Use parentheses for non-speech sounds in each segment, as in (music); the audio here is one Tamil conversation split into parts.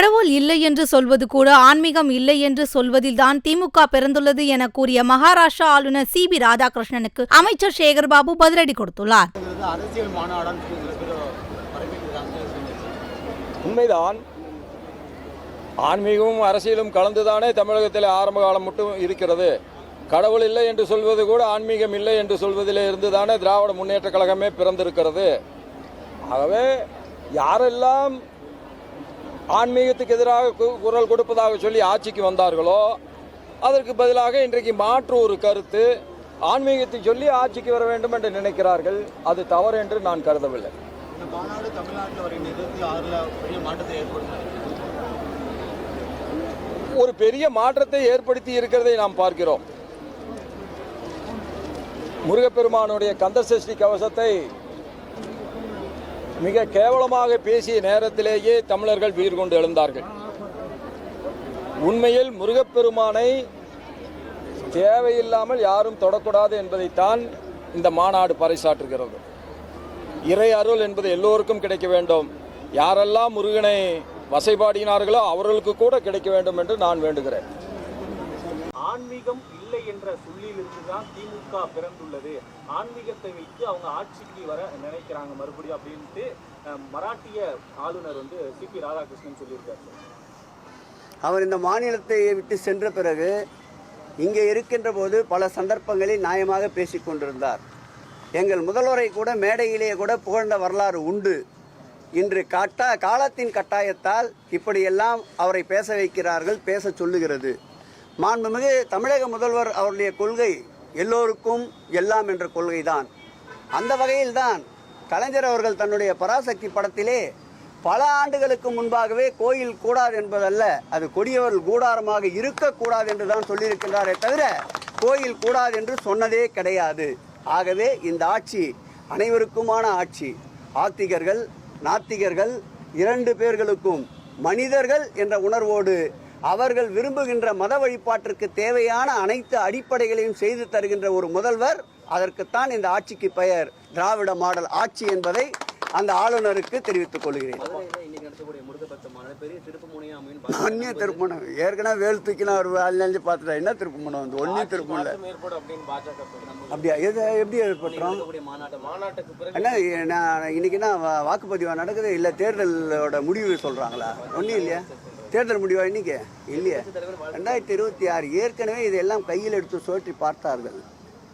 கடவுள் இல்லை என்று சொல்வது கூட ஆன்மீகம் இல்லை என்று சொல்வதில்தான் திமுக பிறந்துள்ளது என கூறிய மகாராஷ்டிரா ஆளுநர் சி பி ராதாகிருஷ்ணனுக்கு அமைச்சர் சேகர்பாபு பதிலடி கொடுத்துள்ளார். உண்மைதான். ஆன்மீகமும் அரசியலும் கலந்துதானே தமிழகத்தில் ஆரம்ப காலம் மட்டும் இருக்கிறது. கடவுள் இல்லை என்று சொல்வது கூட ஆன்மீகம் இல்லை என்று சொல்வதிலே இருந்துதானே திராவிட முன்னேற்றக் கழகமே பிறந்திருக்கிறது. ஆகவே யாரெல்லாம் ஆன்மீகத்துக்கு எதிராக கு- குரல் கொடுப்பதாக சொல்லி ஆட்சிக்கு வந்தார்களோ அதற்கு பதிலாக இன்றைக்கு மாற்று ஒரு கருத்து ஆன்மீகத்தை சொல்லி ஆட்சிக்கு வர வேண்டும் என்று நினைக்கிறார்கள். அது தவறு என்று நான் கருதவில்லை. ஒரு பெரிய மாற்றத்தை ஏற்படுத்தி இருக்கிறதை நாம் பார்க்கிறோம். முருகப்பெருமானுடைய கந்த சஷ்டி கவசத்தை மிக கேவலமாக பேசிய நேரத்திலேயே தமிழர்கள் உயிர் கொண்டு எழுந்தார்கள். உண்மையில் முருகப்பெருமானை தேவையில்லாமல் யாரும் தொடக்கூடாது என்பதைத்தான் இந்த மாநாடு பறைசாற்றுகிறது. இறை அருள் என்பது எல்லோருக்கும் கிடைக்க வேண்டும். யாரெல்லாம் முருகனை வசைபாடினார்களோ அவர்களுக்கு கூட கிடைக்க வேண்டும் என்று நான் வேண்டுகிறேன். ஆன்மீகம் இல்லை என்ற சொல்லிலிருந்து தான் திமுக பிறந்துள்ளது. ஆன்மீகத்தை வைத்து அவங்க ஆட்சிக்கு வர நினைக்கிறாங்க மறுபடியும் அப்படின்ட்டு மராட்டிய ஆளுநர் வந்து சி. பி. ராதாகிருஷ்ணன் சொல்லியிருக்காரு. அவர் இந்த மாநிலத்தை விட்டு சென்ற பிறகு இங்கே இருக்கின்ற போது பல சந்தர்ப்பங்களில் நியாயமாக பேசிக் கொண்டிருந்தார். எங்கள் முதல்வரை கூட மேடையிலேயே கூட புகழ்ந்த வரலாறு உண்டு. இன்று கட்டா காலத்தின் கட்டாயத்தால் இப்படியெல்லாம் அவரை பேச வைக்கிறார்கள் பேச சொல்லுகிறது. மாண்புமிகு தமிழக முதல்வர் அவருடைய கொள்கை எல்லோருக்கும் எல்லாம் என்ற கொள்கைதான். அந்த வகையில்தான் கலைஞர் அவர்கள் தன்னுடைய பராசக்தி படத்திலே பல ஆண்டுகளுக்கு முன்பாகவே கோயில் கூடாது என்பதல்ல அது கொடியவர்கள் கூடாரமாக இருக்கக்கூடாது என்று தான் சொல்லியிருக்கின்றாரே தவிர கோயில் கூடாது என்று சொன்னதே கிடையாது. ஆகவே இந்த ஆட்சி அனைவருக்குமான ஆட்சி. ஆத்திகர்கள் நாத்திகர்கள் இரண்டு பேர்களுக்கும் மனிதர்கள் என்ற உணர்வோடு அவர்கள் விரும்புகின்ற மத வழிபாட்டிற்கு தேவையான அனைத்து அடிப்படைகளையும் செய்து தருகின்ற ஒரு முதல்வர் அதற்குத்தான் இந்த ஆட்சிக்கு பெயர் திராவிட மாடல் ஆட்சி என்பதை அந்த ஆளுநருக்கு தெரிவித்துக் கொள்கிறேன். (laughs) அந்நிய திருப்பணம் ஏற்கனவே வேல் தூக்கினா ஒரு அள்ளி பார்த்துட்டா என்ன திருப்பணம் வந்து? ஒன்றும் திருப்பம் இல்லை. அப்படியா? எது எப்படி ஏற்பட்டுறோம் என்ன நான் இன்னைக்கு என்ன வா- வாக்குப்பதிவா நடக்குது இல்லை தேர்தலோட முடிவு சொல்கிறாங்களா ஒன்றும் இல்லையா? தேர்தல் முடிவா இன்னைக்கு? இல்லையே. ரெண்டாயிரத்தி இருபத்தி ஆறு ஏற்கனவே இதெல்லாம் கையில் எடுத்து சுழற்றி பார்த்தார்கள்.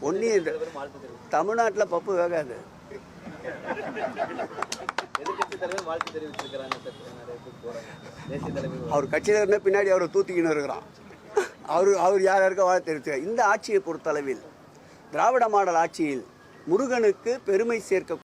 ஒன்றும் தமிழ்நாட்டில் பப்பு வேகாது. அவர் கட்சியில் இருந்த பின்னாடி அவரை தூத்திக்கின்னு இருக்கிறான். அவர் அவர் யார் யாருக்க வாழ தெரிவித்தார் இந்த ஆட்சியை பொறுத்தளவில் திராவிட மாடல் ஆட்சியில் முருகனுக்கு பெருமை சேர்க்க